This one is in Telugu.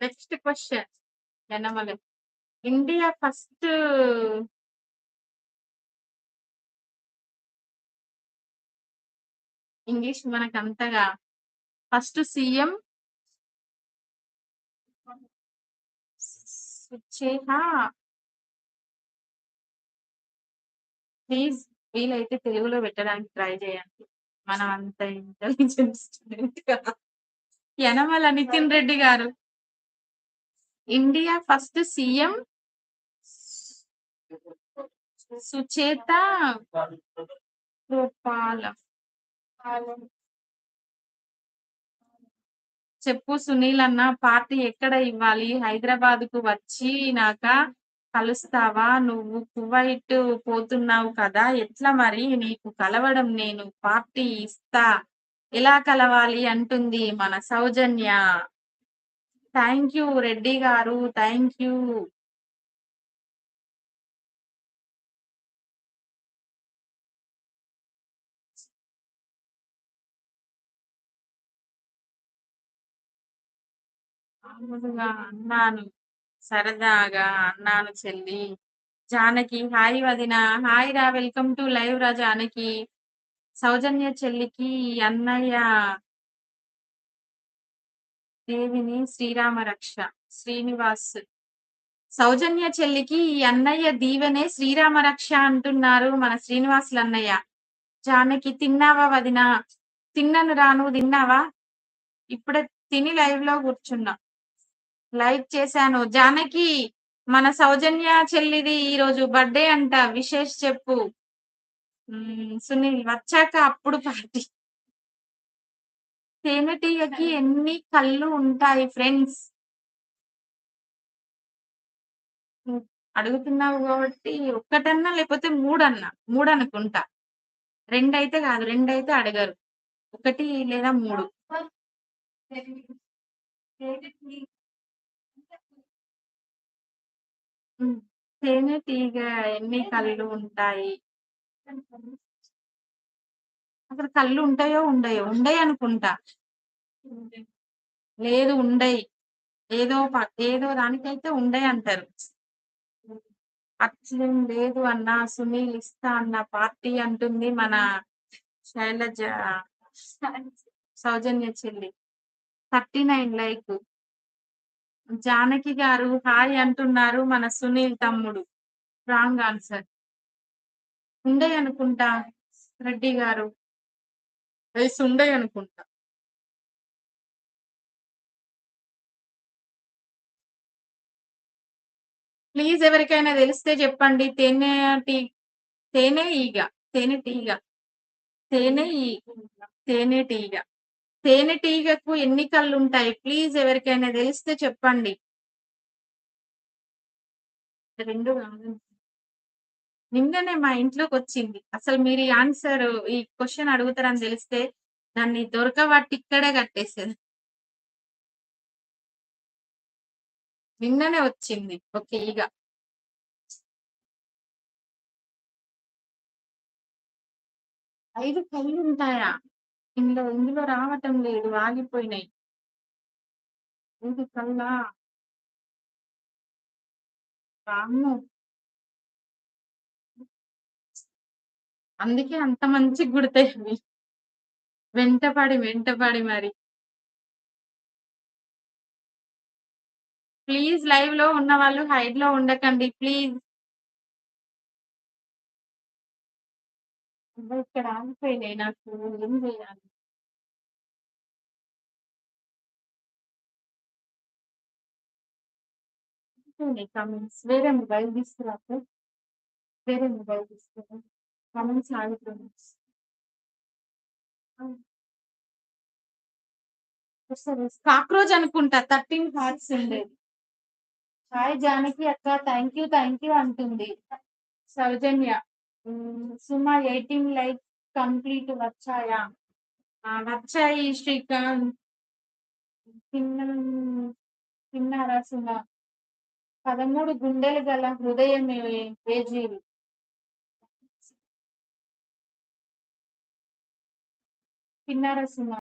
Next question Yanamala India first English మనకు అంతగా ఫస్ట్ సీఎం ప్లీజ్ వీలైతే తెలుగులో పెట్టడానికి ట్రై చేయండి మనం అంత ఇంటెలిజెంట్ స్టూడెంట్ కదా Yanamala Nitin Reddy garu India first CM Sucheta Gopala చెప్పు సునీల్ అన్న పార్టీ ఎక్కడ ఇవ్వాలి? హైదరాబాద్కు వచ్చినాక కలుస్తావా? నువ్వు కువైట్ పోతున్నావు కదా ఎట్లా మరి? నీకు కలవడం నేను పార్టీ ఇస్తా. ఎలా కలవాలి? అంటుంది మన సౌజన్య. Thank you Reddy garu. Thank you. అన్నాను. సరదాగా అన్నాను చెల్లి. జానకి హాయ్ వదిన. హాయ్ రా వెల్కమ్ టు లైవ్ రా జానకి. సౌజన్య చెల్లికి అన్నయ్య. దేవిని శ్రీరామ రక్ష శ్రీనివాస్. సౌజన్య చెల్లికి ఈ అన్నయ్య దీవెనే శ్రీరామ రక్ష అంటున్నారు మన శ్రీనివాసులు అన్నయ్య. జానకి తిన్నావా వదిన? తిన్నను రాను తిన్నావా? ఇప్పుడే తిని లైవ్లో కూర్చున్నా. లైవ్ చేశాను. జానకి మన సౌజన్య చెల్లిది ఈ రోజు బర్త్డే అంట. విశేష్ చెప్పు. సునీల్ వచ్చాక అప్పుడు పార్టీ తేనెటీగకి ఎన్ని కళ్ళు ఉంటాయి ఫ్రెండ్స్? అడుగుతున్నావు కాబట్టి ఒక్కటన్నా లేకపోతే మూడన్నా? మూడు అనుకుంటా రెండైతే కాదు రెండైతే అడగరు. ఒకటి లేదా మూడు. తేనెటీగ ఎన్ని కళ్ళు ఉంటాయి? అక్కడ కళ్ళు ఉంటాయో ఉండయో? ఉండయి అనుకుంటా. లేదు ఉండయి. ఏదో ఏదో దానికైతే ఉండయి అంటారు. అట్లేం లేదు అన్న సునీల్ ఇస్తా అన్న పార్టీ అంటుంది మన శైలజ సౌజన్య చెల్లి. Thirty nine like. జానకి గారు హాయ్ అంటున్నారు మన సునీల్ తమ్ముడు. Wrong answer. ఉండే అనుకుంటా రెడ్డి గారు. వయసు ఉండయి అనుకుంటా. ప్లీజ్ ఎవరికైనా తెలిస్తే చెప్పండి. తేనె టీ తేనె ఈగ తేనె టీగ తేనె ఈ తేనె టీగ. తేనె టీగకు ఎన్ని కళ్ళు ఉంటాయి ప్లీజ్ ఎవరికైనా తెలిస్తే చెప్పండి. రెండు నిన్ననే మా ఇంట్లోకి వచ్చింది అసలు మీరు ఈ ఆన్సర్ ఈ క్వశ్చన్ అడుగుతారని తెలిస్తే దాన్ని దొరకబట్టి ఇక్కడే కట్టేసేది. నిన్ననే వచ్చింది. ఓకే ఈగ ఐదు కళ్ళు ఉంటాయా ఇందులో ఇందులో రావటం లేదు ఆగిపోయినాయి. ఐదు కళ్ళా? రాము అందుకే అంత మంచి గుడతాయి అవి. వెంటపడి వెంటపడి మరి. ప్లీజ్ లైవ్లో ఉన్న వాళ్ళు హైడ్లో ఉండకండి ప్లీజ్. ఇక్కడ ఆగిపోయినాయి నాకు ఏం చేయాలి? కమెంట్స్ వేరే మొబైల్ తీసుకురాకు. వేరే మొబైల్ తీసుకురా. మనం సాగుతున్నాం కాక్రోచ్ అనుకుంటా థర్టీన్ హార్ట్స్ ఉండేది హాయ్ జానకి అక్క థ్యాంక్ యూ థ్యాంక్ యూ అంటుంది. Soujanya Suma Suma eighteen like complete వచ్చాయా? వచ్చాయి శ్రీకాంత్. తిన్న తిన్నారా సుమా? పదమూడు గుండెలు గల హృదయం పేజీలు తిన్నారా సుమా